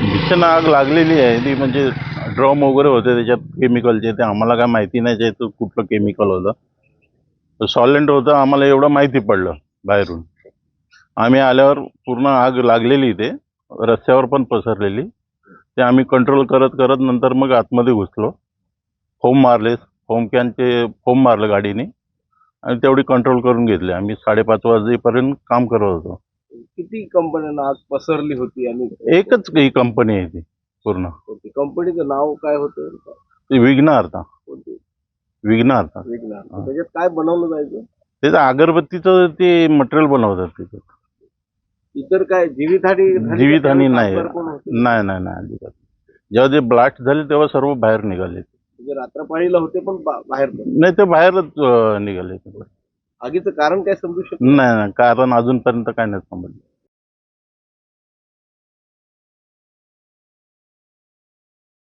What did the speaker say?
भीषण आग लागलेली आहे. ती म्हणजे ड्रम वगैरे होते त्याच्यात केमिकलचे ते आम्हाला काय माहिती नाही त्याचं कुठलं केमिकल होतं. सॉलेंट होतं आम्हाला एवढं माहिती पडलं बाहेरून. आम्ही आल्यावर पूर्ण आग लागलेली ते रस्त्यावर पण पसरलेली. ते आम्ही कंट्रोल करत करत नंतर मग आतमध्ये घुसलो. फोम मारले. फोम कॅनचे फोम मारलं गाडीने. आणि तेवढी कंट्रोल करून घेतली. आम्ही साडेपाच वाजेपर्यंत काम करत होतो. किती कंपन्यांना आग पसरली होती आणि एकच ही कंपनी आहे ती पूर्ण. होती कंपनीचं नाव काय होतं? ती विघ्नार्था कोणती? विघ्नार्था हा. त्याच्यात काय बनवलं जायचं? त्याचं अगरबत्तीचं ते मटेरियल बनवतात तिथं. इतर काय जीवितहानी? जीवितहानी नाही? नाही नाही नाही अजिबात. जेव्हा ते ब्लास्ट झाले तेव्हा सर्व बाहेर निघाले. म्हणजे रात्रपाळीला होते पण बा- बाहेर पण? नाही ते बाहेरच अं, निघाले. आगीचं कारण काय समजू शकत? नाही नाही कारण अजूनपर्यंत काय नाही समजलं.